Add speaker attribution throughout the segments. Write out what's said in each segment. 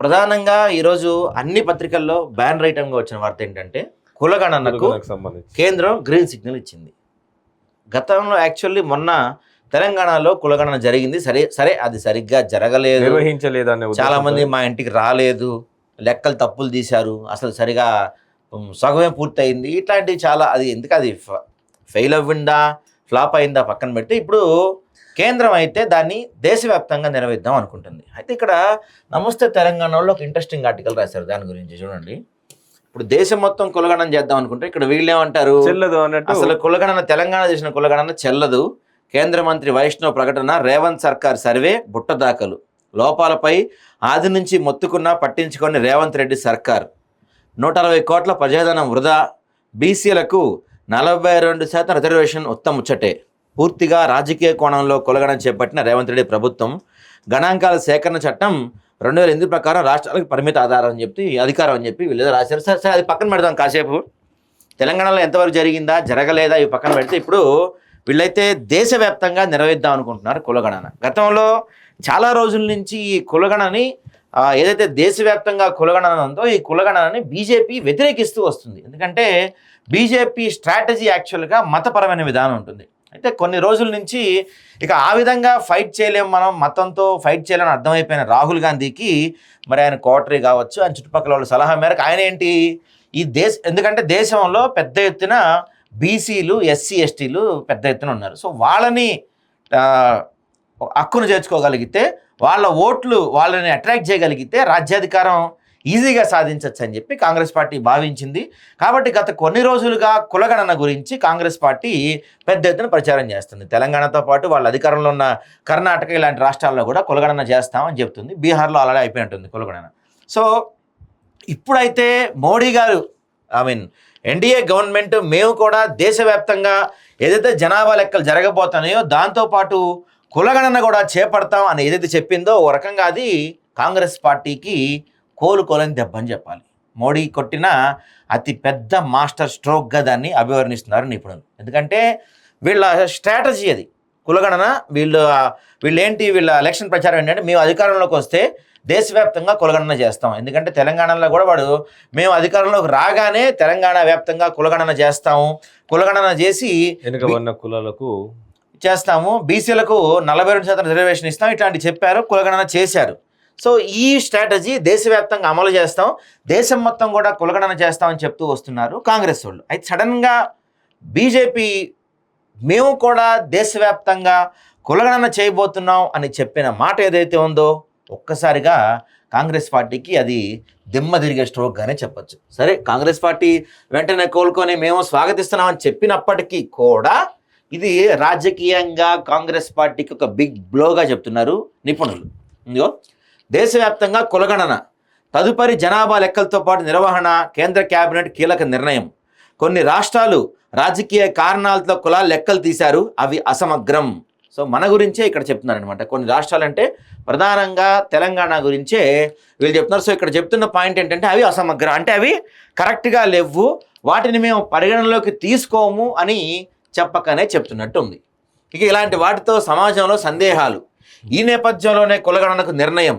Speaker 1: ప్రధానంగా ఈరోజు అన్ని పత్రికల్లో బ్యాన్ రైటంగా వచ్చిన వార్త ఏంటంటే కులగణనకు కేంద్రం గ్రీన్ సిగ్నల్ ఇచ్చింది. గతంలో యాక్చువల్లీ మొన్న తెలంగాణలో కులగణన జరిగింది. సరే సరే అది సరిగ్గా జరగలేదు.
Speaker 2: నిర్వహించలేదనే
Speaker 1: చాలా మంది మా ఇంటికి రాలేదు. లెక్కలు తప్పులు తీశారు. అసలు సరిగా సగమే పూర్తయింది. ఇట్లాంటివి చాలా అది ఎందుకు అది ఫెయిల్ అవ్విందా ఫ్లాప్ అయిందా పక్కన పెడితే ఇప్పుడు కేంద్రం అయితే దాన్ని దేశవ్యాప్తంగా నెరవేద్దాం అనుకుంటుంది. అయితే ఇక్కడ నమస్తే తెలంగాణలో ఒక ఇంట్రెస్టింగ్ ఆర్టికల్ రాశారు. దాని గురించి చూడండి. ఇప్పుడు దేశం మొత్తం కులగణన చేద్దాం అనుకుంటే ఇక్కడ వీళ్ళు ఏమంటారు?
Speaker 2: చెల్లదు అన్నట్టు.
Speaker 1: అసలు కులగణన తెలంగాణ చేసిన కులగణన చెల్లదు. కేంద్ర మంత్రి వైష్ణవ్ ప్రకటన రేవంత్ సర్కార్ సర్వే బుట్ట దాఖలు. లోపాలపై ఆది నుంచి మొత్తుకున్నా పట్టించుకొని రేవంత్ రెడ్డి సర్కార్. నూట అరవై కోట్ల ప్రజాధనం వృధా. బీసీలకు నలభై రెండు శాతం రిజర్వేషన్ ఉత్తముచ్చటే పూర్తిగా రాజకీయ కోణంలో కొలగడం చేపట్టిన రేవంత్ రెడ్డి ప్రభుత్వం గణాంకాల సేకరణ చట్టం రెండు వేల ఎనిమిది ప్రకారం రాష్ట్రాలకు పరిమిత ఆధారం అని చెప్పి అధికారం అని చెప్పి వీళ్ళు రాశారు. సరే సరే అది పక్కన పెడదాం కాసేపు. తెలంగాణలో ఎంతవరకు జరిగిందా జరగలేదా ఇవి పక్కన పెడితే ఇప్పుడు వీళ్ళైతే దేశవ్యాప్తంగా నిర్వహిద్దాం అనుకుంటున్నారు కులగణన. గతంలో చాలా రోజుల నుంచి ఈ కులగణని ఏదైతే దేశవ్యాప్తంగా కులగణన ఉందో ఈ కులగణనని బీజేపీ వ్యతిరేకిస్తూ వస్తుంది. ఎందుకంటే బీజేపీ స్ట్రాటజీ యాక్చువల్గా మతపరమైన విధానం ఉంటుంది. అయితే కొన్ని రోజుల నుంచి ఇక ఆ విధంగా ఫైట్ చేయలేము మనం మతంతో ఫైట్ చేయలేమని అర్థమైపోయిన రాహుల్ గాంధీకి మరి ఆయన కోటరీ కావచ్చు ఆయన చుట్టుపక్కల వాళ్ళ సలహా మేరకు ఆయన ఏంటి? ఈ దేశ ఎందుకంటే దేశంలో పెద్ద ఎత్తున బీసీలు ఎస్సీ ఎస్టీలు పెద్ద ఎత్తున ఉన్నారు. సో వాళ్ళని హక్కును చేర్చుకోగలిగితే వాళ్ళ ఓట్లు వాళ్ళని అట్రాక్ట్ చేయగలిగితే రాజ్యాధికారం ఈజీగా సాధించవచ్చు అని చెప్పి కాంగ్రెస్ పార్టీ భావించింది. కాబట్టి గత కొన్ని రోజులుగా కులగణన గురించి కాంగ్రెస్ పార్టీ పెద్ద ఎత్తున ప్రచారం చేస్తుంది. తెలంగాణతో పాటు వాళ్ళ అధికారంలో ఉన్న కర్ణాటక ఇలాంటి రాష్ట్రాల్లో కూడా కులగణన చేస్తామని చెప్తుంది బీహార్లో అలాగే అయిపోయినట్టుంది కులగణన. సో ఇప్పుడైతే మోడీ గారు ఐ మీన్ ఎన్డీఏ గవర్నమెంట్ మేము కూడా దేశవ్యాప్తంగా ఏదైతే జనాభా లెక్కలు జరగబోతున్నాయో దాంతోపాటు కులగణన కూడా చేపడతాం అని ఏదైతే చెప్పిందో ఓ రకంగా అది కాంగ్రెస్ పార్టీకి కోలుకోలేని దెబ్బ అని చెప్పాలి. మోడీ కొట్టిన అతి పెద్ద మాస్టర్ స్ట్రోక్గా దాన్ని అభివర్ణిస్తున్నారు నిపుణులు. ఎందుకంటే వీళ్ళ స్ట్రాటజీ అది. కులగణన వీళ్ళు వీళ్ళు ఏంటి వీళ్ళ ఎలక్షన్ ప్రచారం ఏంటంటే మేము అధికారంలోకి వస్తే దేశవ్యాప్తంగా కులగణన చేస్తాం. ఎందుకంటే తెలంగాణలో కూడా వాడు మేము అధికారంలోకి రాగానే తెలంగాణ వ్యాప్తంగా కులగణన చేస్తాము. కులగణన చేసి
Speaker 2: వెనుకబడిన కులాలకు
Speaker 1: చేస్తాము. బీసీలకు నలభై రెండు శాతం రిజర్వేషన్ ఇస్తాం. ఇట్లాంటి చెప్పారు. కులగణన చేశారు. సో ఈ స్ట్రాటజీ దేశవ్యాప్తంగా అమలు చేస్తాం. దేశం మొత్తం కూడా కులగణన చేస్తామని చెప్తూ వస్తున్నారు కాంగ్రెస్ వాళ్ళు. అయితే సడన్గా బీజేపీ మేము కూడా దేశవ్యాప్తంగా కులగణన చేయబోతున్నాం అని చెప్పిన మాట ఏదైతే ఉందో ఒక్కసారిగా కాంగ్రెస్ పార్టీకి అది దిమ్మ తిరిగే స్ట్రోక్గానే చెప్పొచ్చు. సరే కాంగ్రెస్ పార్టీ వెంటనే కోలుకొని మేము స్వాగతిస్తున్నామని చెప్పినప్పటికీ కూడా ఇది రాజకీయంగా కాంగ్రెస్ పార్టీకి ఒక బిగ్ బ్లోగా చెప్తున్నారు నిపుణులు. ఇదిగో దేశవ్యాప్తంగా కులగణన తదుపరి జనాభా లెక్కలతో పాటు నిర్వహణ కేంద్ర కేబినెట్ కీలక నిర్ణయం. కొన్ని రాష్ట్రాలు రాజకీయ కారణాలతో కులాల లెక్కలు తీశారు అవి అసమగ్రం. సో మన గురించే ఇక్కడ చెప్తున్నారు అనమాట కొన్ని రాష్ట్రాలు అంటే ప్రధానంగా తెలంగాణ గురించే వీళ్ళు చెప్తున్నారు. సో ఇక్కడ చెప్తున్న పాయింట్ ఏంటంటే అవి అసమగ్రం. అంటే అవి కరెక్ట్గా లేవు వాటిని మేము పరిగణనలోకి తీసుకోము అని చెప్పకనే చెప్తున్నట్టు ఉంది ఇక ఇలాంటి వాటితో సమాజంలో సందేహాలు. ఈ నేపథ్యంలోనే కులగణనకు నిర్ణయం.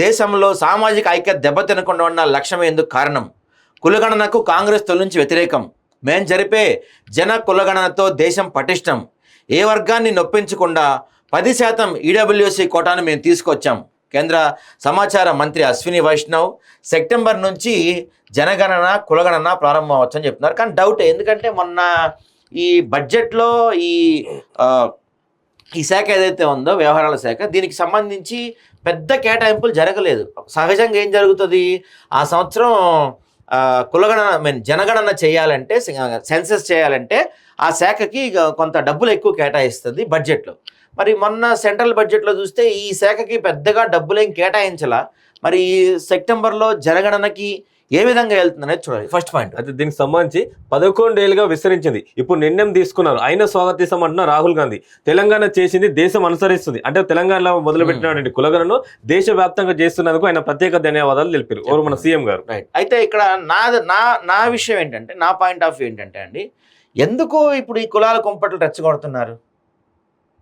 Speaker 1: దేశంలో సామాజిక ఐక్యత దెబ్బతినకుండా ఉన్న లక్ష్యం ఎందుకు కారణం? కులగణనకు కాంగ్రెస్ తొలించి నుంచి వ్యతిరేకం. మేం జరిపే జన కులగణనతో దేశం పటిష్టం. ఏ వర్గాన్ని నొప్పించకుండా పది శాతం ఈడబ్ల్యూసి కోటాను మేము తీసుకొచ్చాం. కేంద్ర సమాచార మంత్రి అశ్విని వైష్ణవ్ సెప్టెంబర్ నుంచి జనగణన కులగణన ప్రారంభం అవ్వచ్చని చెప్తున్నారు. కానీ డౌట్ ఎందుకంటే మొన్న ఈ బడ్జెట్లో ఈ ఈ శాఖ ఏదైతే ఉందో వ్యవహారాల శాఖ దీనికి సంబంధించి పెద్ద కేటాయింపులు జరగలేదు. సహజంగా ఏం జరుగుతుంది? ఆ సంవత్సరం కులగణన మీన్ జనగణన చేయాలంటే సెన్సెస్ చేయాలంటే ఆ శాఖకి ఇక కొంత డబ్బులు ఎక్కువ కేటాయిస్తుంది బడ్జెట్లో. మరి మొన్న సెంట్రల్ బడ్జెట్లో చూస్తే ఈ శాఖకి పెద్దగా డబ్బులేం కేటాయించలా. మరి ఈ సెప్టెంబర్లో జనగణనకి ఏ విధంగా వెళ్తుందనేది చూడాలి. ఫస్ట్ పాయింట్
Speaker 2: అయితే దీనికి సంబంధించి పదకొండేళ్ళుగా విస్తరించింది. ఇప్పుడు నిర్ణయం తీసుకున్నారు. అయినా స్వాగతిస్తాం అంటున్న రాహుల్ గాంధీ. తెలంగాణ చేసింది దేశం అనుసరిస్తుంది. అంటే తెలంగాణలో మొదలుపెట్టినటువంటి కులగలను దేశవ్యాప్తంగా చేస్తున్నందుకు ఆయన ప్రత్యేక ధన్యవాదాలు తెలిపారు. ఓరు మన సీఎం గారు.
Speaker 1: అయితే ఇక్కడ నా నా నా విషయం ఏంటంటే నా పాయింట్ ఆఫ్ వ్యూ ఏంటంటే అండి ఎందుకు ఇప్పుడు ఈ కులాల కుంపట్లు రెచ్చగొడుతున్నారు?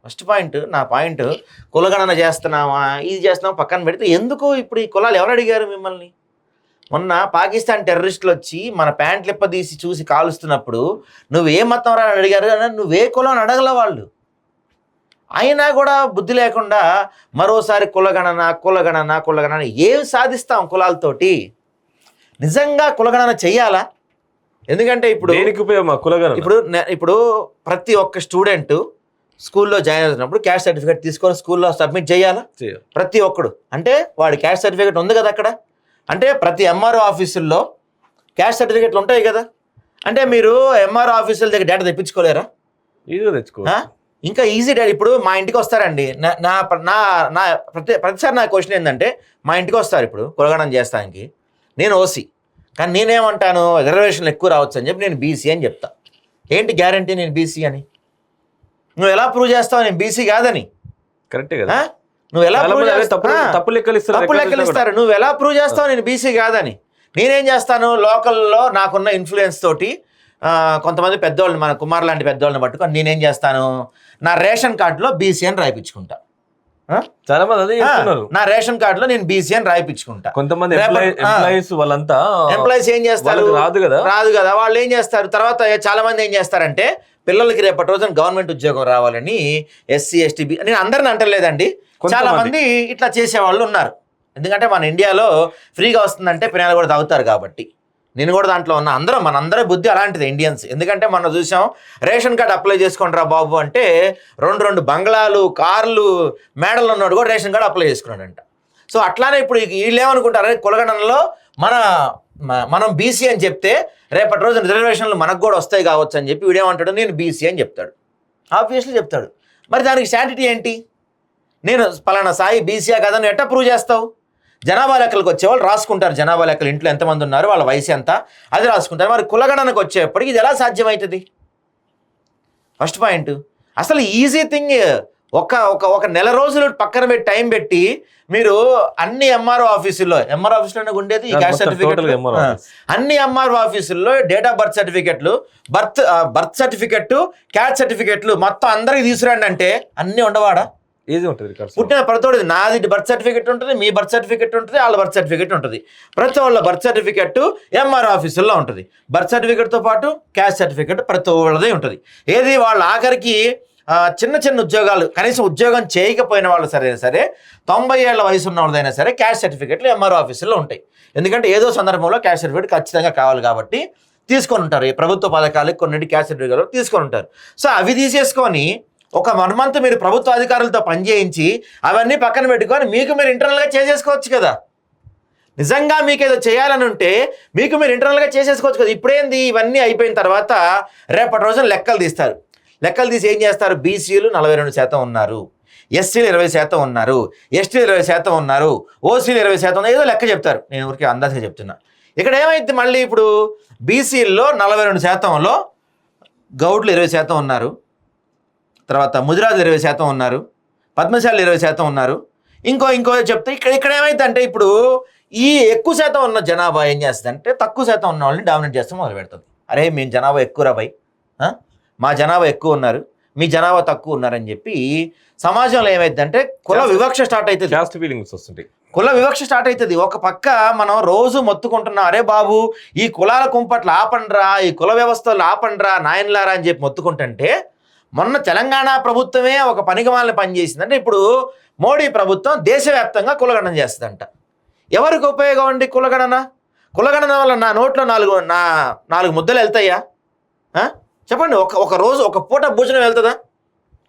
Speaker 1: ఫస్ట్ పాయింట్ నా పాయింట్ కులగణన చేస్తున్నావా? ఇది చేస్తున్నావా? పక్కన పెడితే ఎందుకు ఇప్పుడు ఈ కులాలు ఎవరు అడిగారు మిమ్మల్ని? మొన్న పాకిస్తాన్ టెర్రరిస్టులు వచ్చి మన ప్యాంట్ లిప్ప తీసి చూసి కాలుస్తున్నప్పుడు నువ్వు ఏ మతం రా అని అడిగారు అని నువ్వే కులం అని అడగల వాళ్ళు. అయినా కూడా బుద్ధి లేకుండా మరోసారి కులగణన కులగణన కులగణన ఏం సాధిస్తాం కులాలతోటి? నిజంగా కులగణన చెయ్యాలా? ఎందుకంటే ఇప్పుడు
Speaker 2: దేనికి ఉపయోగం కులగన
Speaker 1: ఇప్పుడు నే- ఇప్పుడు ప్రతి ఒక్క స్టూడెంట్ స్కూల్లో జాయిన్ అవుతున్నప్పుడు క్యాస్ట్ సర్టిఫికేట్ తీసుకొని స్కూల్లో సబ్మిట్ చేయాలా? ప్రతి ఒక్కడు. అంటే వాడి క్యాస్ట్ సర్టిఫికేట్ ఉంది కదా అక్కడ? అంటే ప్రతి ఎంఆర్ఓ ఆఫీసుల్లో క్యాస్ట్ సర్టిఫికేట్లు ఉంటాయి కదా? అంటే మీరు ఎంఆర్ఓ ఆఫీసుల దగ్గర డేటా తెప్పించుకోలేరా?
Speaker 2: తెచ్చుకో?
Speaker 1: ఇంకా ఈజీ డేటా ఇప్పుడు మా ఇంటికి వస్తారండి. నా నా నా ప్రతి ప్రతిసారి నా క్వశ్చన్ ఏంటంటే మా ఇంటికి వస్తారు ఇప్పుడు కులగణం చేస్తానికి. నేను ఓసీ. కానీ నేనేమంటాను రిజర్వేషన్లు ఎక్కువ రావచ్చు అని చెప్పి నేను బీసీ అని చెప్తా. ఏంటి గ్యారంటీ నేను బీసీ అని? నువ్వు ఎలా ప్రూవ్ చేస్తావు నేను బీసీ కాదని?
Speaker 2: కరెక్టే? కదా.
Speaker 1: నువ్వు ఎలా?
Speaker 2: తప్పు లెక్కలు ఇస్తారు
Speaker 1: తప్పు లెక్కలు ఇస్తారు నువ్వు ఎలా ప్రూవ్ చేస్తావు నేను బీసీ కాదని? నేనేం చేస్తాను? లోకల్లో నాకున్న ఇన్ఫ్లుయెన్స్ తోటి కొంతమంది పెద్దవాళ్ళు మన కుమార్ లాంటి పెద్దవాళ్ళని పట్టుకొని నేనేం చేస్తాను? నా రేషన్ కార్డులో బీసీ అని రాయిపించుకుంటా?
Speaker 2: చాలా మంది అదే
Speaker 1: నా రేషన్ కార్డులో నేను బీసీ అని రాయిపించుకుంటా.
Speaker 2: కొంతమంది. ఎంప్లాయీస్ వాళ్ళంతా
Speaker 1: ఎంప్లాయీస్ ఏం చేస్తారు?
Speaker 2: రాదు కదా.
Speaker 1: రాదు కదా. వాళ్ళు ఏం చేస్తారు? తర్వాత చాలా మంది ఏం చేస్తారంటే పిల్లలకి రేపటి రోజున గవర్నమెంట్ ఉద్యోగం రావాలని ఎస్సీ ఎస్టీ నేను అందరిని అంటలేదండి. చాలా మంది ఇట్లా చేసేవాళ్ళు ఉన్నారు. ఎందుకంటే మన ఇండియాలో ఫ్రీగా వస్తుందంటే పిల్లలు కూడా తాగుతారు కాబట్టి. నేను కూడా దాంట్లో ఉన్నా. అందరం మన అందరి బుద్ధి అలాంటిది ఇండియన్స్. ఎందుకంటే మనం చూసాం రేషన్ కార్డు అప్లై చేసుకుంటారా బాబు అంటే రెండు రెండు బంగ్లాలు కార్లు మేడలు ఉన్నాడు కూడా రేషన్ కార్డు అప్లై చేసుకున్నాడంట. సో అట్లానే ఇప్పుడు వీళ్ళు ఏమనుకుంటారు కులగణనలో మన మనం బీసీ అని చెప్తే రేపటి రోజు రిజర్వేషన్లు మనకు కూడా వస్తాయి కావచ్చు అని చెప్పి వీడేమంటాడు నేను బీసీ అని చెప్తాడు. ఆబ్వియస్లీ చెప్తాడు. మరి దానికి శాంటిటీ ఏంటి? నేను పలానా సాయి బీసీయా కదా నువ్వు ఎట్టా ప్రూవ్ చేస్తావు? జనాభా లెక్కలకు వచ్చేవాళ్ళు రాసుకుంటారు. జనాభా లెక్కలు ఇంట్లో ఎంతమంది ఉన్నారు? వాళ్ళ వయసు ఎంత? అది రాసుకుంటారు. మరి కులగణనకు వచ్చేప్పటికి ఇది ఎలా సాధ్యమవుతుంది ఫస్ట్ పాయింట్ అసలు ఈజీ థింగ్ ఒక ఒక ఒక నెల రోజులు పక్కన పెట్టి టైం పెట్టి మీరు అన్ని ఎంఆర్ఓ ఆఫీసుల్లో ఎంఆర్ఓ ఆఫీసులో ఉండేది ఈ క్యాస్ట్ సర్టిఫికెట్. అన్ని ఎంఆర్ఓ ఆఫీసుల్లో డేట్ ఆఫ్ బర్త్ సర్టిఫికెట్లు బర్త్ బర్త్ సర్టిఫికెట్ క్యాస్ట్ సర్టిఫికెట్లు మొత్తం అందరికి తీసుకురండి అంటే అన్ని ఉండవాడా?
Speaker 2: ఈజీ ఉంటుంది
Speaker 1: పుట్టిన ప్రతోడిది నాది బర్త్ సర్టిఫికెట్ ఉంటుంది మీ బర్త్ సర్టిఫికెట్ ఉంటుంది వాళ్ళ బర్త్ సర్టిఫికెట్ ఉంటుంది. ప్రతి వాళ్ళ బర్త్ సర్టిఫికెట్ ఎంఆర్ ఆఫీసుల్లో ఉంటుంది. బర్త్ సర్టిఫికెట్తో పాటు క్యాస్ట్ సర్టిఫికెట్ ప్రతి వాళ్ళది ఉంటుంది. ఏది వాళ్ళ ఆఖరికి చిన్న చిన్న ఉద్యోగాలు కనీసం ఉద్యోగం చేయకపోయిన వాళ్ళు సరే సరే తొంభై ఏళ్ళ వయసు ఉన్న వాళ్ళదైనా సరే క్యాష్ సర్టిఫికెట్లు ఎంఆర్ఓ ఆఫీసుల్లో ఉంటాయి. ఎందుకంటే ఏదో సందర్భంలో క్యాస్ట్ సర్టిఫికెట్ ఖచ్చితంగా కావాలి కాబట్టి తీసుకొని ఉంటారు. ఈ ప్రభుత్వ పథకాలు కొన్నింటి క్యాష్ సర్టిఫికెట్లు తీసుకొని ఉంటారు. సో అవి తీసేసుకొని ఒక వన్ మంత్ మీరు ప్రభుత్వ అధికారులతో పనిచేయించి అవన్నీ పక్కన పెట్టుకొని మీకు మీరు ఇంటర్నల్గా చేసేసుకోవచ్చు కదా. నిజంగా మీకు ఏదో చేయాలని ఉంటే మీకు మీరు ఇంటర్నల్గా చేసేసుకోవచ్చు కదా. ఇప్పుడేంది? ఇవన్నీ అయిపోయిన తర్వాత రేపటి రోజున లెక్కలు తీస్తారు. లెక్కలు తీసి ఏం చేస్తారు? బీసీలు నలభై రెండు శాతం ఉన్నారు. ఎస్సీలు ఇరవై శాతం ఉన్నారు. ఎస్టీలు ఇరవై శాతం ఉన్నారు. ఓసీలు ఇరవై శాతం ఏదో లెక్క చెప్తారు. నేను ఊరికి అందాజగా చెప్తున్నా. ఇక్కడ ఏమైంది మళ్ళీ ఇప్పుడు? బీసీల్లో నలభై రెండు శాతంలో గౌడ్లు ఇరవై శాతం ఉన్నారు. తర్వాత ముదిరాజులు ఇరవై శాతం ఉన్నారు. పద్మశాలు ఇరవై శాతం ఉన్నారు. ఇంకో ఇంకో చెప్తే ఇక్కడ ఇక్కడ ఏమైందంటే ఇప్పుడు ఈ ఎక్కువ శాతం ఉన్న జనాభా ఏం చేస్తుంది అంటే తక్కువ శాతం ఉన్న వాళ్ళని డామినేట్ చేస్తే మొదలు పెడుతుంది అరే మేము జనాభా ఎక్కువ రాబాయి మా జనాభా ఎక్కువ ఉన్నారు మీ జనాభా తక్కువ ఉన్నారని చెప్పి సమాజంలో ఏమైందంటే కుల వివక్ష స్టార్ట్ అవుతుంది
Speaker 2: క్యాస్ట్ ఫీలింగ్స్ వస్తుంటాయి.
Speaker 1: కుల వివక్ష స్టార్ట్ అవుతుంది ఒక పక్క మనం రోజు మొత్తుకుంటున్నాం అరే బాబు ఈ కులాల కుంపట్లు ఆపండ్రా ఈ కుల వ్యవస్థలు ఆపండ్రా నాయనలారా అని చెప్పి మొత్తుకుంటుంటే మొన్న తెలంగాణ ప్రభుత్వమే ఒక పనికిమాలని పనిచేసింది అంటే ఇప్పుడు మోడీ ప్రభుత్వం దేశవ్యాప్తంగా కులగణన చేస్తుందంట. ఎవరికి ఉపయోగం అండి కులగణన? కులగణన వల్ల నా నోట్లో నాలుగు నా నాలుగు ముద్దలు వెళ్తాయా? చెప్పండి ఒక ఒక రోజు ఒక పూట భోజనం వెళ్తుందా?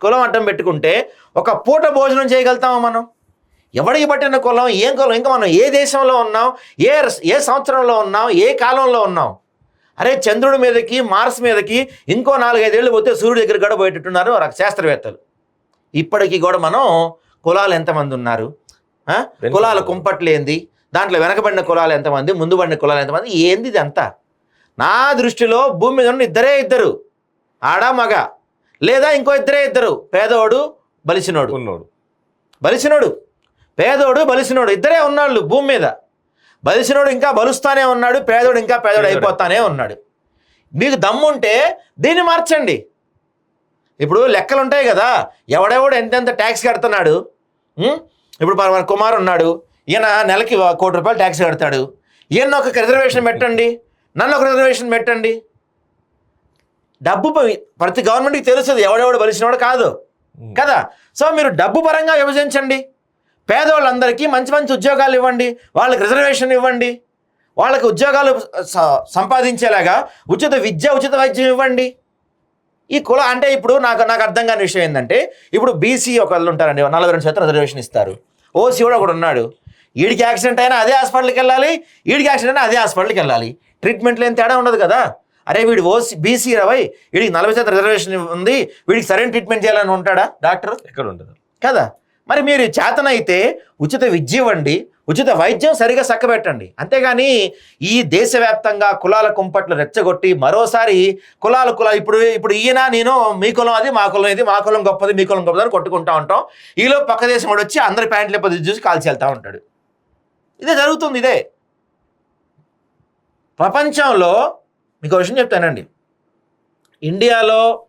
Speaker 1: కులం అడ్డం పెట్టుకుంటే ఒక పూట భోజనం చేయగలుగుతామా మనం? ఎవడికి పట్టిన కులం ఏం కులం? ఇంకా మనం ఏ దేశంలో ఉన్నాం? ఏ ఏ సంవత్సరంలో ఉన్నాం? ఏ కాలంలో ఉన్నాం? అరే చంద్రుడి మీదకి మార్స్ మీదకి ఇంకో నాలుగైదేళ్ళు పోతే సూర్యుడి దగ్గర కూడా పోయేటట్టున్నారు శాస్త్రవేత్తలు. ఇప్పటికీ కూడా మనం కులాలు ఎంతమంది ఉన్నారు? కులాల కుంపట్లు ఏంది? దాంట్లో వెనకబడిన కులాలు ఎంతమంది? ముందు పడిన కులాలు ఎంతమంది? ఏంది ఇది అంతా నా దృష్టిలో భూమి మీద ఉన్న ఇద్దరే ఇద్దరు. ఆడ మగ. లేదా ఇంకో ఇద్దరే ఇద్దరు. పేదోడు బలిసినోడు.
Speaker 2: ఉన్నోడు.
Speaker 1: బలిసినోడు. పేదోడు బలిసినోడు. ఇద్దరే ఉన్నాళ్ళు భూమి మీద. బలిసినోడు ఇంకా బలుస్తానే ఉన్నాడు పేదోడు ఇంకా పేదోడు. అయిపోతానే ఉన్నాడు. మీకు దమ్ముంటే దీన్ని మార్చండి. ఇప్పుడు లెక్కలు ఉంటాయి కదా. ఎవడెవడు ఎంతెంత ట్యాక్స్ కడుతున్నాడు? ఇప్పుడు మన కుమార్ ఉన్నాడు. ఈయన నెలకి కోటి రూపాయలు ట్యాక్స్ కడతాడు. ఈయన ఒక రిజర్వేషన్ పెట్టండి. నన్ను ఒక రిజర్వేషన్ పెట్టండి. డబ్బు ప్రతి గవర్నమెంట్కి తెలుస్తుంది ఎవడెవడు బలిసినవాడు కాదు. కదా? సో మీరు డబ్బు పరంగా విభజించండి. పేదవాళ్ళందరికీ మంచి మంచి ఉద్యోగాలు ఇవ్వండి. వాళ్ళకి రిజర్వేషన్ ఇవ్వండి. వాళ్ళకి ఉద్యోగాలు సంపాదించేలాగా ఉచిత విద్య ఉచిత వైద్యం ఇవ్వండి. ఈ కుల అంటే ఇప్పుడు నాకు నాకు అర్థం కాని విషయం ఏంటంటే ఇప్పుడు బీసీ ఒకళ్ళు ఉంటారండి నలభై రెండు శాతం రిజర్వేషన్ ఇస్తారు. ఓసీ కూడా ఒకడు ఉన్నాడు. వీడికి యాక్సిడెంట్ అయినా అదే హాస్పిటల్కి వెళ్ళాలి వీడికి యాక్సిడెంట్ అయినా అదే హాస్పిటల్కి వెళ్ళాలి. ట్రీట్మెంట్లో ఏం తేడా ఉండదు కదా? అరే వీడు ఓసీ బీసీ రవై వీడికి నలభై శాతం రిజర్వేషన్ ఉంది వీడికి సరైన ట్రీట్మెంట్ చేయాలని ఉంటాడా డాక్టర్?
Speaker 2: ఎక్కడ ఉంటుంది
Speaker 1: కదా? మరి మీరు చేతనైతే ఉచిత విద్య ఇవ్వండి ఉచిత వైద్యం సరిగా చక్కబెట్టండి. అంతేగాని ఈ దేశవ్యాప్తంగా కులాల కుంపట్లు రెచ్చగొట్టి మరోసారి కులాల కుల ఇప్పుడు ఇప్పుడు ఈయన నేను మీ కులం అది మా కులం ఇది మా కులం గొప్పది మీ కులం గొప్పది అని కొట్టుకుంటా ఉంటాం. ఈలో పక్క దేశం వాడు వచ్చి అందరి ప్యాంట్లు లేకపోతే చూసి కాల్చి వెళ్తా ఉంటాడు. ఇదే జరుగుతుంది ఇదే. ప్రపంచంలో మీకు విషయం చెప్తానండి. ఇండియాలో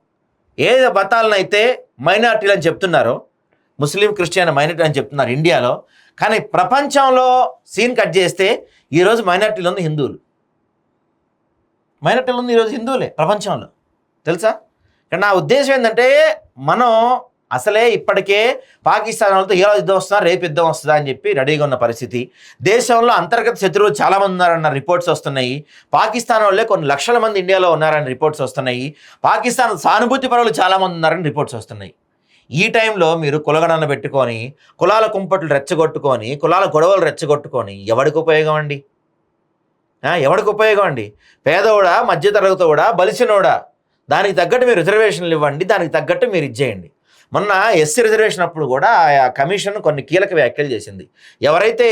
Speaker 1: ఏ మతాలనైతే మైనార్టీలు అని చెప్తున్నారో ముస్లిం క్రిస్టియన్ మైనార్టీ అని చెప్తున్నారు ఇండియాలో కానీ ప్రపంచంలో సీన్ కట్ చేస్తే ఈరోజు మైనార్టీలు ఉంది హిందువులు. మైనార్టీలు ఉంది ఈరోజు హిందువులే ప్రపంచంలో. తెలుసా? కానీ నా ఉద్దేశం ఏంటంటే మనం అసలే ఇప్పటికే పాకిస్తాన్ వాళ్ళతో ఈరోజు యుద్ధం వస్తుందా రేపు యుద్ధం వస్తుందా అని చెప్పి రెడీగా ఉన్న పరిస్థితి. దేశంలో అంతర్గత శత్రువులు చాలామంది ఉన్నారన్న రిపోర్ట్స్ వస్తున్నాయి. పాకిస్తాన్ వాళ్ళే కొన్ని లక్షల మంది ఇండియాలో ఉన్నారని రిపోర్ట్స్ వస్తున్నాయి. పాకిస్తాన్ సానుభూతి పరులు చాలామంది ఉన్నారని రిపోర్ట్స్ వస్తున్నాయి. ఈ టైంలో మీరు కులగణన పెట్టుకొని కులాల కుంపట్లు రెచ్చగొట్టుకొని కులాల గొడవలు రెచ్చగొట్టుకొని ఎవడికి ఉపయోగం అండి? ఆ, ఎవడికి ఉపయోగం అండి? పేదోడా మధ్యతరగతోడా బలిసినోడా? దానికి తగ్గట్టు మీరు రిజర్వేషన్లు ఇవ్వండి దానికి తగ్గట్టు మీరు ఇచ్చేయండి మొన్న ఎస్సీ రిజర్వేషన్ అప్పుడు కూడా ఆ కమిషన్ కొన్ని కీలక వ్యాఖ్యలు చేసింది. ఎవరైతే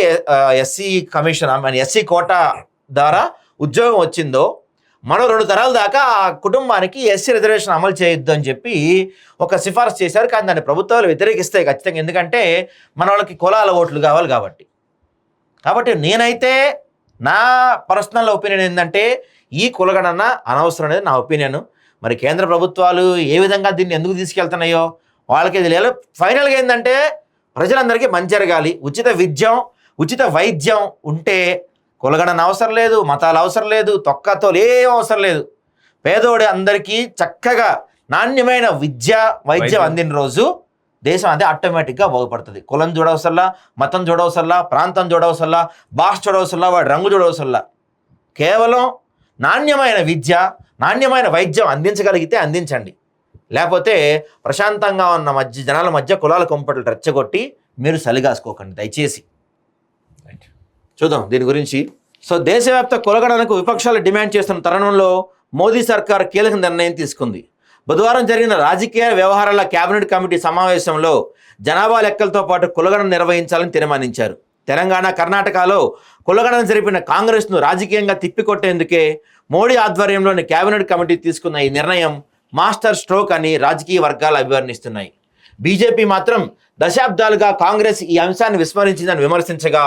Speaker 1: ఎస్సీ కమిషన్ మన ఎస్సీ కోటా ద్వారా ఉద్యోగం వచ్చిందో మనం రెండు తరాల దాకా ఆ కుటుంబానికి ఎస్సీ రిజర్వేషన్ అమలు చేయొద్దు అని చెప్పి ఒక సిఫార్సు చేశారు. కానీ దాన్ని ప్రభుత్వాలు వ్యతిరేకిస్తాయి ఖచ్చితంగా. ఎందుకంటే మన వాళ్ళకి కులాల ఓట్లు కావాలి కాబట్టి. కాబట్టి నేనైతే నా పర్సనల్ ఒపీనియన్ ఏంటంటే ఈ కులగణన అనవసరం అనేది నా ఒపీనియన్. మరి కేంద్ర ప్రభుత్వాలు ఏ విధంగా దీన్ని ఎందుకు తీసుకెళ్తున్నాయో వాళ్ళకి లేదు. ఫైనల్గా ఏంటంటే ప్రజలందరికీ మంచి జరగాలి. ఉచిత విద్యం ఉచిత వైద్యం ఉంటే కులగణన అవసరం లేదు మతాలు అవసరం లేదు తొక్కతో ఏం అవసరం లేదు. పేదోడి అందరికీ చక్కగా నాణ్యమైన విద్య వైద్యం
Speaker 2: వైద్యం.
Speaker 1: అందిన రోజు దేశం అదే ఆటోమేటిక్గా బాగుపడుతుంది. కులం చూడవసల్లా మతం చూడవసల్లా ప్రాంతం చూడవసల్లా భాష చూడవసల్లా వాడి రంగు చూడవసల్లా కేవలం నాణ్యమైన విద్య నాణ్యమైన వైద్యం అందించగలిగితే అందించండి. లేకపోతే ప్రశాంతంగా ఉన్న మధ్య జనాల మధ్య కులాల కొంపట్లు రెచ్చగొట్టి మీరు సలిగాసుకోకండి దయచేసి. చూద్దాం దీని గురించి. సో దేశవ్యాప్త కులగణనకు విపక్షాలు డిమాండ్ చేస్తున్న తరుణంలో మోదీ సర్కార్ కీలక నిర్ణయం తీసుకుంది. బుధవారం జరిగిన రాజకీయ వ్యవహారాల కేబినెట్ కమిటీ సమావేశంలో జనాభా లెక్కలతో పాటు కులగణన నిర్వహించాలని తీర్మానించారు. తెలంగాణ కర్ణాటకలో కులగణన జరిపిన కాంగ్రెస్ను రాజకీయంగా తిప్పికొట్టేందుకే మోడీ ఆధ్వర్యంలోని కేబినెట్ కమిటీ తీసుకున్న ఈ నిర్ణయం మాస్టర్ స్ట్రోక్ అని రాజకీయ వర్గాలు అభివర్ణిస్తున్నాయి. బీజేపీ మాత్రం దశాబ్దాలుగా కాంగ్రెస్ ఈ అంశాన్ని విస్మరించిందని విమర్శించగా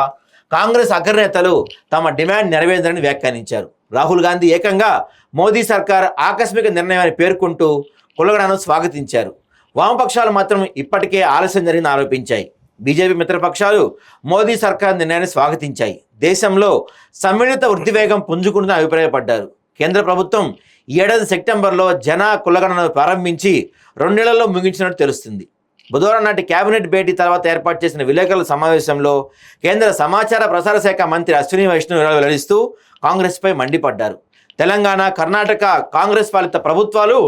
Speaker 1: కాంగ్రెస్ అగ్రనేతలు తమ డిమాండ్ నెరవేర్దని వ్యాఖ్యానించారు. రాహుల్ గాంధీ ఏకంగా మోదీ సర్కార్ ఆకస్మిక నిర్ణయాన్ని పేర్కొంటూ కులగడను స్వాగతించారు. వామపక్షాలు మాత్రం ఇప్పటికే ఆలస్యం జరిగిన ఆరోపించాయి. బీజేపీ మిత్రపక్షాలు మోదీ సర్కార్ నిర్ణయాన్ని స్వాగతించాయి. దేశంలో సమ్మిళిత వృద్ధి వేగం పుంజుకుంటుందని అభిప్రాయపడ్డారు. కేంద్ర ప్రభుత్వం ఈ ఏడాది సెప్టెంబర్లో జన కులగణను ప్రారంభించి రెండు నెలల్లో ముగించినట్టు తెలుస్తుంది. బుధవారం నాటి కేబినెట్ భేటీ తర్వాత ఏర్పాటు చేసిన విలేకరుల సమావేశంలో కేంద్ర సమాచార ప్రసార శాఖ మంత్రి అశ్విని వైష్ణవ్ వెల్లడిస్తూ కాంగ్రెస్పై మండిపడ్డారు. తెలంగాణ కర్ణాటక కాంగ్రెస్ పాలిత ప్రభుత్వాలు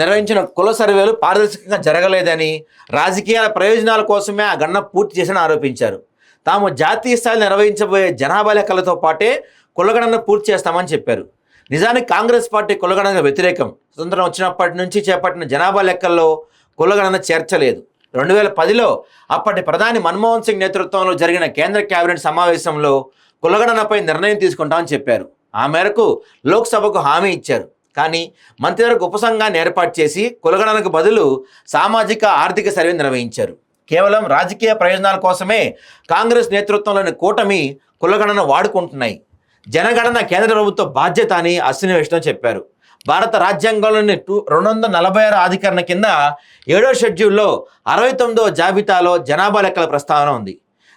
Speaker 1: నిర్వహించిన కుల సర్వేలు పారదర్శకంగా జరగలేదని రాజకీయాల ప్రయోజనాల కోసమే ఆ గణన పూర్తి చేసిన ఆరోపించారు. తాము జాతీయ స్థాయిలో నిర్వహించబోయే జనాభా లెక్కలతో పాటే కులగణన పూర్తి చేస్తామని చెప్పారు. నిజానికి కాంగ్రెస్ పార్టీ కులగణన వ్యతిరేకం. స్వతంత్రం వచ్చినప్పటి నుంచి చేపట్టిన జనాభా లెక్కల్లో కులగణన చేర్చలేదు. రెండు వేల పదిలో అప్పటి ప్రధాని మన్మోహన్ సింగ్ నేతృత్వంలో జరిగిన కేంద్ర కేబినెట్ సమావేశంలో కులగణనపై నిర్ణయం తీసుకుంటామని చెప్పారు. ఆ మేరకు లోక్సభకు హామీ ఇచ్చారు. కానీ మంత్రివర్గ ఉపసంఘాన్ని ఏర్పాటు చేసి కులగణనకు బదులు సామాజిక ఆర్థిక సర్వే నిర్వహించారు. కేవలం రాజకీయ ప్రయోజనాల కోసమే కాంగ్రెస్ నేతృత్వంలోని కూటమి కులగణన వాడుకుంటున్నాయి. జనగణన కేంద్ర ప్రభుత్వ బాధ్యత అని అశ్విని వైష్ణవ్ చెప్పారు. భారత రాజ్యాంగంలోని టూ రెండు వందల నలభై ఆరు ఆధికరణ కింద ఏడో షెడ్యూల్లో అరవై తొమ్మిదో జాబితాలో జనాభా లెక్కల ప్రస్తావన ఉంది.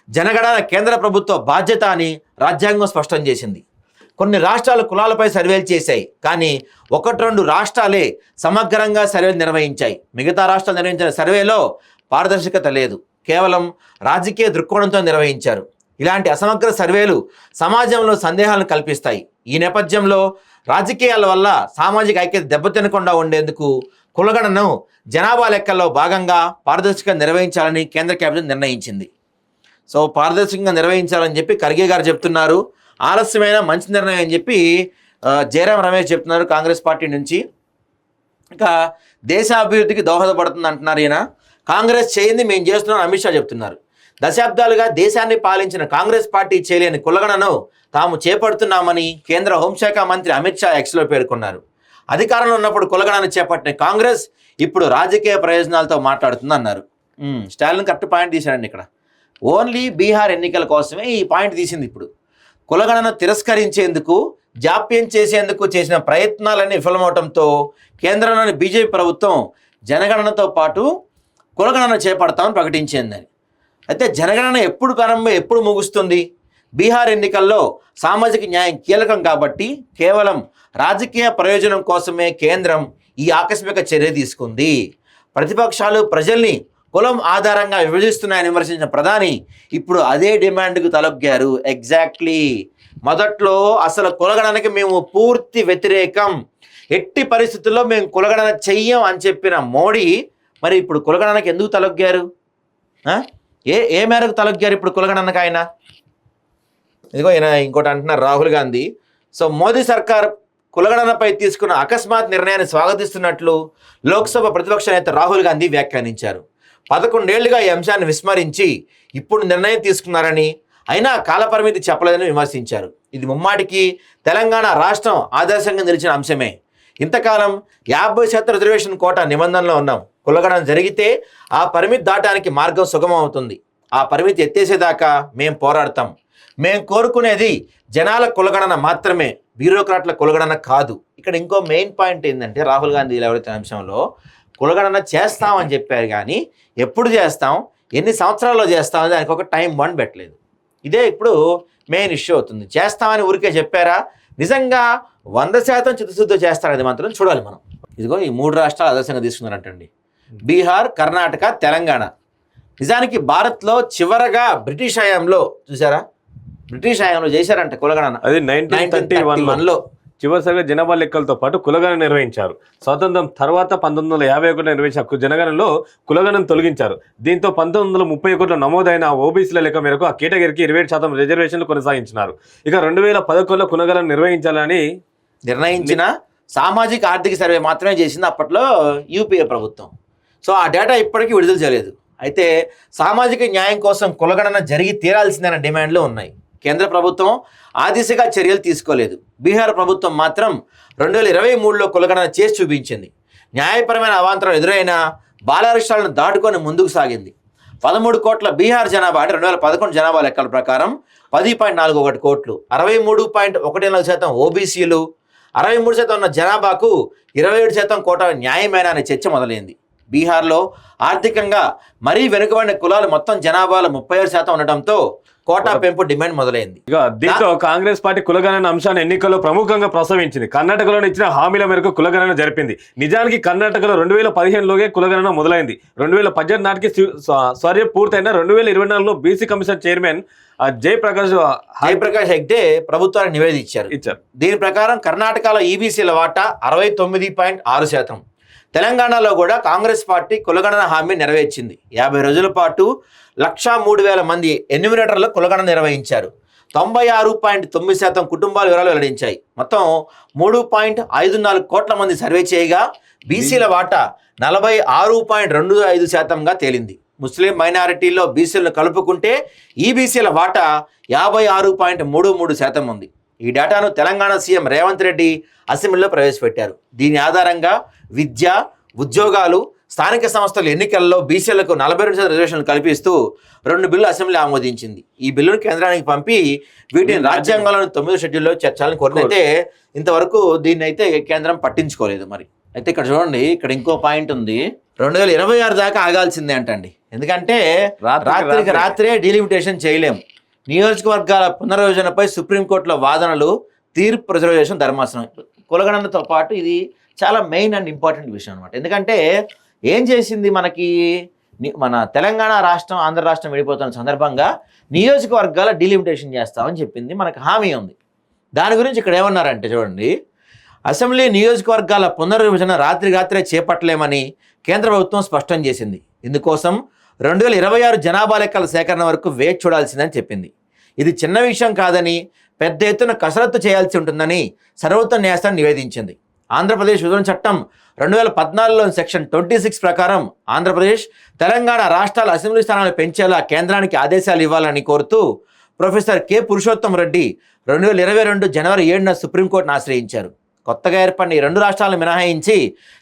Speaker 1: జనగణన కేంద్ర ప్రభుత్వ బాధ్యత అని రాజ్యాంగం స్పష్టం చేసింది. కొన్ని రాష్ట్రాలు కులాలపై సర్వేలు చేశాయి. కానీ ఒకటి రెండు రాష్ట్రాలే సమగ్రంగా సర్వేలు నిర్వహించాయి. మిగతా రాష్ట్రాలు నిర్వహించిన సర్వేలో పారదర్శకత లేదు. కేవలం రాజకీయ దృక్కోణంతో నిర్వహించారు. ఇలాంటి అసమగ్ర సర్వేలు సమాజంలో సందేహాలను కల్పిస్తాయి. ఈ నేపథ్యంలో రాజకీయాల వల్ల సామాజిక ఐక్యత దెబ్బతినకుండా ఉండేందుకు కులగణను జనాభా లెక్కల్లో భాగంగా పారదర్శకంగా నిర్వహించాలని కేంద్ర కేబినెట్ నిర్ణయించింది. సో పారదర్శకంగా నిర్వహించాలని చెప్పి ఖర్గే గారు చెప్తున్నారు. ఆలస్యమైన మంచి నిర్ణయం అని చెప్పి జయరాం రమేష్ చెప్తున్నారు కాంగ్రెస్ పార్టీ నుంచి. ఇంకా దేశ అభివృద్ధికి దోహదపడుతుంది అంటున్నారు ఈయన. కాంగ్రెస్ చేయింది మేము చేస్తున్నాం అమిత్ షా చెప్తున్నారు. దశాబ్దాలుగా దేశాన్ని పాలించిన కాంగ్రెస్ పార్టీ చేయలేని కులగణను తాము చేపడుతున్నామని కేంద్ర హోంశాఖ మంత్రి అమిత్ షా ఎక్స్లో పేర్కొన్నారు. అధికారంలో ఉన్నప్పుడు కులగణను చేపట్టిన కాంగ్రెస్ ఇప్పుడు రాజకీయ ప్రయోజనాలతో మాట్లాడుతుంది అన్నారు స్టాలిన్ కరెక్ట్ పాయింట్ తీశాడండి ఇక్కడ. ఓన్లీ బీహార్ ఎన్నికల కోసమే ఈ పాయింట్ తీసింది ఇప్పుడు. కులగణన తిరస్కరించేందుకు జాప్యం చేసేందుకు చేసిన ప్రయత్నాలన్నీ విఫలమవటంతో కేంద్రంలోని బీజేపీ ప్రభుత్వం జనగణనతో పాటు కులగణన చేపడతామని ప్రకటించిందని. అయితే జనగణన ఎప్పుడు ప్రారంభం ఎప్పుడు ముగుస్తుంది? బీహార్ ఎన్నికల్లో సామాజిక న్యాయం కీలకం కాబట్టి కేవలం రాజకీయ ప్రయోజనం కోసమే కేంద్రం ఈ ఆకస్మిక చర్య తీసుకుంది. ప్రతిపక్షాలు ప్రజల్ని కులం ఆధారంగా విభజిస్తున్నాయని విమర్శించిన ప్రధాని ఇప్పుడు అదే డిమాండ్కు తలొగ్గారు ఎగ్జాక్ట్లీ. మొదట్లో అసలు కులగణనకి మేము పూర్తి వ్యతిరేకం ఎట్టి పరిస్థితుల్లో మేము కులగణన చెయ్యం అని చెప్పిన మోడీ మరి ఇప్పుడు కులగణనకి ఎందుకు తలొగ్గారు ఏ ఏ మేరకు తలొగ్గారు ఇప్పుడు కులగణనకు ఆయన ఇదిగో ఈయన ఇంకోటి అంటున్నారు రాహుల్ గాంధీ. సో మోదీ సర్కార్ కులగణనపై తీసుకున్న అకస్మాత్ నిర్ణయాన్ని స్వాగతిస్తున్నట్లు లోక్సభ ప్రతిపక్ష నేత రాహుల్ గాంధీ వ్యాఖ్యానించారు. పదకొండేళ్ళుగా ఈ అంశాన్ని విస్మరించి ఇప్పుడు నిర్ణయం తీసుకున్నారని అయినా కాలపరిమితి చెప్పలేదని విమర్శించారు. ఇది ముమ్మాటికి తెలంగాణ రాష్ట్రం ఆదర్శంగా నిలిచిన అంశమే. ఇంతకాలం యాభై శాతం రిజర్వేషన్ కోట నిబంధనలో ఉన్నాం. కులగణన జరిగితే ఆ పరిమితి దాటానికి మార్గం సుగమం అవుతుంది ఆ పరిమితి ఎత్తేసేదాకా మేం పోరాడతాం. మేం కోరుకునేది జనాల కులగణన మాత్రమే బ్యూరోక్రాట్ల కులగణన కాదు. ఇక్కడ ఇంకో మెయిన్ పాయింట్ ఏంటంటే రాహుల్ గాంధీ ఎవరైతే అంశంలో కులగణన చేస్తామని చెప్పారు కానీ ఎప్పుడు చేస్తాం ఎన్ని సంవత్సరాల్లో చేస్తాం దానికి ఒక టైం బాండ్ పెట్టలేదు. ఇదే ఇప్పుడు మెయిన్ ఇష్యూ అవుతుంది. చేస్తామని ఊరికే చెప్పారా? నిజంగా వంద శాతం చిత్తశుద్ధి చేస్తారనేది మాత్రం చూడాలి మనం. ఇదిగో ఈ మూడు రాష్ట్రాలు ఆదర్శంగా తీసుకున్నారంటండి. బీహార్ కర్ణాటక తెలంగాణ. నిజానికి భారత్లో చివరగా బ్రిటిష్ హయాంలో చూసారా? బ్రిటిష్ హయాంలో చేశారంట కులగణన.
Speaker 2: అది నైన్టీన్ థర్టీ చివరిసారిగా జనాభా లెక్కలతో పాటు కులగణన నిర్వహించారు. స్వాతంత్రం తర్వాత పంతొమ్మిది వందల యాభై ఒకటిలో నిర్వహించిన జనగణనలో కులగణను తొలగించారు. దీంతో పంతొమ్మిది వందల ముప్పై ఒకటిలో నమోదైన ఓబీసీల లెక్క మేరకు ఆ కేటగిరీకి ఇరవై ఏడు శాతం రిజర్వేషన్లు కొనసాగించినారు. ఇక రెండు వేల పదకొండులో కులగణన నిర్వహించాలని
Speaker 1: నిర్ణయించిన సామాజిక ఆర్థిక సర్వే మాత్రమే చేసింది అప్పట్లో యూపీఏ ప్రభుత్వం. సో ఆ డేటా ఇప్పటికీ విడుదల చేయలేదు. అయితే సామాజిక న్యాయం కోసం కులగణన జరిగి తీరాల్సిందన్న డిమాండ్లు ఉన్నాయి. కేంద్ర ప్రభుత్వం ఆ దిశగా చర్యలు తీసుకోలేదు. బీహార్ ప్రభుత్వం మాత్రం రెండు వేల ఇరవై మూడులో కులగణన చేసి చూపించింది. న్యాయపరమైన అవాంతరం ఎదురైన బాలారిష్టాలను దాటుకొని ముందుకు సాగింది. పదమూడు కోట్ల బీహార్ జనాభా అంటే రెండు వేల పదకొండు జనాభా లెక్కల ప్రకారం పది పాయింట్ నాలుగు ఒకటి కోట్లు అరవై మూడు పాయింట్ ఒకటి నాలుగు శాతం ఓబీసీలు అరవై మూడు శాతం ఉన్న జనాభాకు ఇరవై ఏడు శాతం కోట న్యాయమైన అనే చర్చ మొదలైంది. బీహార్లో ఆర్థికంగా మరీ వెనుకబడిన కులాలు మొత్తం జనాభాలో ముప్పై ఏడు శాతం ఉండటంతో కోటా పెంపు డిమాండ్ మొదలైంది.
Speaker 2: ఇక దీంతో కాంగ్రెస్ పార్టీ కులగణన అంశాన్ని ఎన్నికల్లో ప్రముఖంగా ప్రస్తావించింది కర్ణాటకలో ఇచ్చిన హామీల మేరకు కులగణన జరిపింది. నిజానికి కర్ణాటకలో రెండు వేల పదిహేనులోగే కులగణన మొదలైంది. రెండు వేల పద్దెనిమిది నాటికి స్వర్య పూర్తయిన రెండు వేల ఇరవై నాలుగులో BC commission chairman Jayaprakash
Speaker 1: Jayaprakash Hegde ప్రభుత్వానికి నివేదిక ఇచ్చారు.
Speaker 2: ఇచ్చారు
Speaker 1: దీని ప్రకారం కర్ణాటకలో ఈబీసీల వాటా అరవై తొమ్మిది పాయింట్ ఆరు శాతం. తెలంగాణలో కూడా కాంగ్రెస్ పార్టీ కులగణన హామీ నెరవేర్చింది. యాభై రోజుల పాటు లక్షా మూడు వేల మంది ఎన్యూమినేటర్ల కులగణన నిర్వహించారు. తొంభై ఆరు పాయింట్ తొమ్మిది శాతం కుటుంబాల వివరాలు వెల్లడించాయి. మొత్తం మూడు పాయింట్ ఐదు నాలుగు కోట్ల మంది సర్వే చేయగా బీసీల వాటా నలభై ఆరు పాయింట్ రెండు ఐదు శాతంగా తేలింది. ముస్లిం మైనారిటీల్లో బీసీలను కలుపుకుంటే ఈబీసీల వాటా యాభై ఆరు పాయింట్ మూడు మూడు శాతం ఉంది. ఈ డేటాను తెలంగాణ సీఎం రేవంత్ రెడ్డి అసెంబ్లీలో ప్రవేశపెట్టారు. దీని ఆధారంగా విద్య ఉద్యోగాలు స్థానిక సంస్థల ఎన్నికల్లో బీసీలకు నలభై రెండు శాతం రిజర్వేషన్లు కల్పిస్తూ రెండు బిల్లు అసెంబ్లీ ఆమోదించింది. ఈ బిల్లును కేంద్రానికి పంపి వీటిని రాజ్యాంగంలోని తొమ్మిదో షెడ్యూల్లో చేర్చాలని కోరినైతే ఇంతవరకు దీన్ని అయితే కేంద్రం పట్టించుకోలేదు మరి. అయితే ఇక్కడ చూడండి ఇక్కడ ఇంకో పాయింట్ ఉంది. రెండు వేల ఇరవై ఆరు దాకా ఆగాల్సిందే అంటండి. ఎందుకంటే
Speaker 2: రాత్రికి రాత్రే.
Speaker 1: రాత్రే డీలిమిటేషన్ చేయలేం. నియోజకవర్గాల పునర్విభజనపై సుప్రీంకోర్టులో వాదనలు తీర్పు రిజర్వేషన్ ధర్మాసనం. కులగణనతో పాటు ఇది చాలా మెయిన్ అండ్ ఇంపార్టెంట్ విషయం అనమాట ఎందుకంటే ఏం చేసింది మనకి? మన తెలంగాణ రాష్ట్రం ఆంధ్ర రాష్ట్రం విడిపోతున్న సందర్భంగా నియోజకవర్గాల డిలిమిటేషన్ చేస్తామని చెప్పింది. మనకు హామీ ఉంది. దాని గురించి ఇక్కడ ఏమన్నారంటే చూడండి అసెంబ్లీ నియోజకవర్గాల పునర్విభజన రాత్రి రాత్రే చేపట్టలేమని కేంద్ర ప్రభుత్వం స్పష్టం చేసింది. ఇందుకోసం రెండు వేల ఇరవై ఆరు జనాభా లెక్కల సేకరణ వరకు వేచి చూడాల్సిందని చెప్పింది. ఇది చిన్న విషయం కాదని పెద్ద ఎత్తున కసరత్తు చేయాల్సి ఉంటుందని సర్వోత్తర న్యాయస్థానం నివేదించింది. ఆంధ్రప్రదేశ్ విభజన చట్టం రెండు వేల పద్నాలుగులోని సెక్షన్ ట్వంటీ సిక్స్ ప్రకారం ఆంధ్రప్రదేశ్ తెలంగాణ రాష్ట్రాల అసెంబ్లీ స్థానాలు పెంచేలా కేంద్రానికి ఆదేశాలు ఇవ్వాలని కోరుతూ ప్రొఫెసర్ కె. పురుషోత్తం రెడ్డి రెండు వేల ఇరవై రెండు జనవరి ఏడున సుప్రీంకోర్టును ఆశ్రయించారు. కొత్తగా ఏర్పడిన ఈ రెండు రాష్ట్రాలను మినహాయించి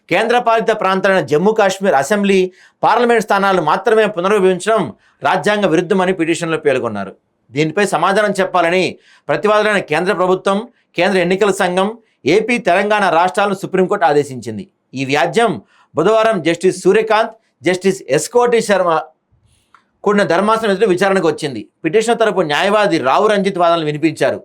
Speaker 1: కేంద్రపాలిత ప్రాంతమైన జమ్మూ కాశ్మీర్ అసెంబ్లీ పార్లమెంట్ స్థానాలను మాత్రమే పునర్విభజించడం రాజ్యాంగ విరుద్ధమని పిటిషన్లో పేర్కొన్నారు. దీనిపై సమాధానం చెప్పాలని ప్రతివాదులైన కేంద్ర ప్రభుత్వం కేంద్ర ఎన్నికల సంఘం ఏపీ తెలంగాణ రాష్ట్రాలను సుప్రీంకోర్టు ఆదేశించింది. ఈ వ్యాజ్యం బుధవారం జస్టిస్ సూర్యకాంత్ జస్టిస్ ఎస్కోటి శర్మ కూడిన ధర్మాసనం ఎదుట విచారణకు వచ్చింది. పిటిషన్ తరపు న్యాయవాది రావు రంజిత్ వాదనలు వినిపించారు.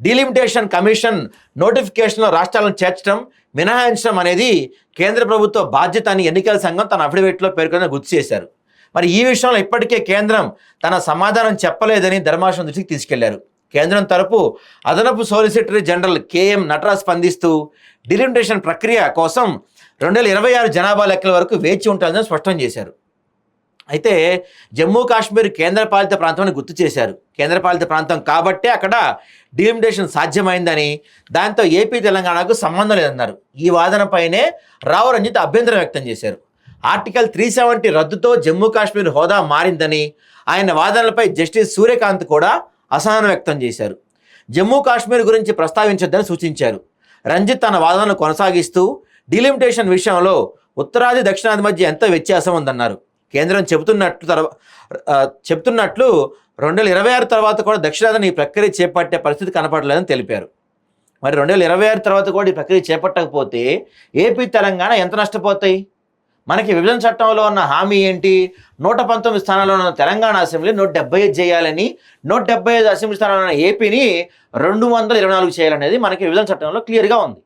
Speaker 1: డీలిమిటేషన్ కమిషన్ నోటిఫికేషన్లో రాష్ట్రాలను చేర్చడం మినహాయించడం అనేది కేంద్ర ప్రభుత్వ బాధ్యత అని ఎన్నికల సంఘం తన అఫిడవిట్లో పేర్కొన్న గుర్తు చేశారు. మరి ఈ విషయంలో ఇప్పటికే కేంద్రం తన సమాధానం చెప్పలేదని ధర్మాసనం దృష్టికి తీసుకెళ్ళారు. కేంద్రం తరపు అదనపు సోలిసిటరీ జనరల్ కేఎం నటరాజ్ స్పందిస్తూ డిలిమిటేషన్ ప్రక్రియ కోసం రెండు వేల ఇరవై ఆరు జనాభా లెక్కల వరకు వేచి ఉంటుందని స్పష్టం చేశారు. అయితే జమ్మూ కాశ్మీర్ కేంద్రపాలిత ప్రాంతం గుర్తు చేశారు. కేంద్రపాలిత ప్రాంతం కాబట్టే అక్కడ డిలిమిటేషన్ సాధ్యమైందని దాంతో ఏపీ తెలంగాణకు సంబంధం లేదన్నారు. ఈ వాదనపైనే రావు రంజిత్ అభ్యంతరం వ్యక్తం చేశారు. ఆర్టికల్ త్రీ సెవెంటీ రద్దుతో జమ్మూ కాశ్మీర్ హోదా మారిందని ఆయన వాదనలపై జస్టిస్ సూర్యకాంత్ కూడా అసహనం వ్యక్తం చేశారు. జమ్మూ కాశ్మీర్ గురించి ప్రస్తావించొద్దని సూచించారు. రంజిత్ తన వాదనను కొనసాగిస్తూ డీలిమిటేషన్ విషయంలో ఉత్తరాది దక్షిణాది మధ్య ఎంత వ్యత్యాసం ఉందన్నారు. కేంద్రం చెబుతున్నట్లు తర్వా చెప్తున్నట్లు రెండు వేల ఇరవై ఆరు తర్వాత కూడా దక్షిణాదిని ఈ ప్రక్రియ చేపట్టే పరిస్థితి కనపడలేదని తెలిపారు. మరి రెండు వేల ఇరవై ఆరు తర్వాత కూడా ఈ ప్రక్రియ చేపట్టకపోతే ఏపీ తెలంగాణ ఎంత నష్టపోతాయి? మనకి విభజన చట్టంలో ఉన్న హామీ ఏంటి? నూట పంతొమ్మిది స్థానాల్లో ఉన్న తెలంగాణ అసెంబ్లీ నూట డెబ్బై ఐదు చేయాలని నూట డెబ్బై ఐదు అసెంబ్లీ స్థానాల్లో ఉన్న ఏపీని రెండు వందల ఇరవై నాలుగు చేయాలనేది మనకి విభజన చట్టంలో క్లియర్గా ఉంది.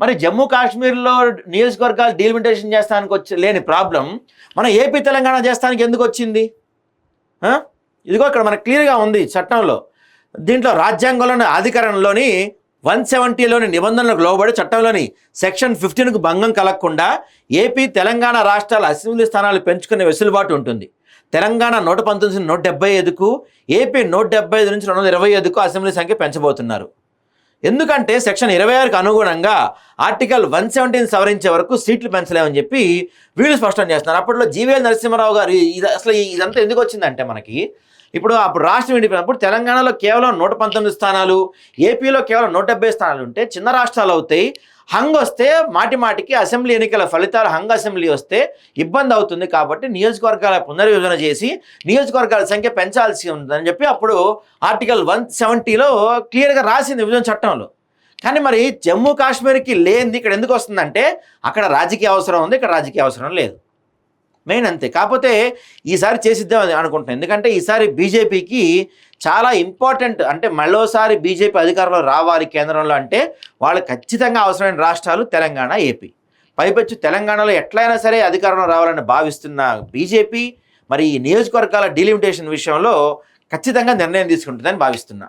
Speaker 1: మరి జమ్మూ కాశ్మీర్లో నియోజకవర్గాలు డీలిమిటేషన్ చేస్తానికి వచ్చి లేని ప్రాబ్లం మన ఏపీ తెలంగాణ చేస్తానికి ఎందుకు వచ్చింది? ఇదిగో ఇక్కడ మనకు క్లియర్గా ఉంది చట్టంలో. దీంట్లో రాజ్యాంగంలోని అధికరణలోని వన్ సెవెంటీలోని నిబంధనలకు లోబడి చట్టంలోని సెక్షన్ ఫిఫ్టీన్కు భంగం కలగకుండా ఏపీ తెలంగాణ రాష్ట్రాల అసెంబ్లీ స్థానాలు పెంచుకునే వెసులుబాటు ఉంటుంది. తెలంగాణ నూట పంతొమ్మిది నూట డెబ్బై ఐదుకు ఏపీ నూట డెబ్బై ఐదు నుంచి రెండు వందల ఇరవై ఐదుకు అసెంబ్లీ సంఖ్య పెంచబోతున్నారు. ఎందుకంటే సెక్షన్ ఇరవై ఆరుకు అనుగుణంగా ఆర్టికల్ వన్ సెవెంటీన్ సవరించే వరకు సీట్లు పెంచలేమని చెప్పి వీళ్ళు స్పష్టం చేస్తున్నారు. అప్పట్లో జీవీఎల్ నరసింహారావు గారు ఇది అసలు ఈ- ఇదంతా ఎందుకు వచ్చిందంటే మనకి ఇప్పుడు అప్పుడు రాష్ట్రం విడిపోయినప్పుడు తెలంగాణలో కేవలం నూట పంతొమ్మిది స్థానాలు ఏపీలో కేవలం నూట డెబ్బై స్థానాలు ఉంటే చిన్న రాష్ట్రాలు అవుతాయి. హంగ్ వస్తే మాటి మాటికి అసెంబ్లీ ఎన్నికల ఫలితాలు హంగ్ అసెంబ్లీ వస్తే ఇబ్బంది అవుతుంది కాబట్టి నియోజకవర్గాల పునర్విభజన చేసి నియోజకవర్గాల సంఖ్య పెంచాల్సి ఉందని చెప్పి అప్పుడు ఆర్టికల్ వన్ సెవెంటీలో క్లియర్గా రాసింది విభజన చట్టంలో. కానీ మరి జమ్మూ కాశ్మీర్కి లేనిది ఇక్కడ ఎందుకు వస్తుందంటే అక్కడ రాజకీయ అవసరం ఉంది ఇక్కడ రాజకీయ అవసరం లేదు. మెయిన్ అంతే. కాకపోతే ఈసారి చేసిద్దాం అని అనుకుంటున్నాను ఎందుకంటే ఈసారి బీజేపీకి చాలా ఇంపార్టెంట్ అంటే మళ్ళోసారి బీజేపీ అధికారంలో రావాలి కేంద్రంలో అంటే వాళ్ళు ఖచ్చితంగా అవసరమైన రాష్ట్రాలు తెలంగాణ ఏపీ. పైపెచ్చు తెలంగాణలో ఎట్లయినా సరే అధికారంలో రావాలని భావిస్తున్న బీజేపీ మరి ఈ నియోజకవర్గాల డీలిమిటేషన్ విషయంలో ఖచ్చితంగా నిర్ణయం తీసుకుంటుందని భావిస్తున్నా.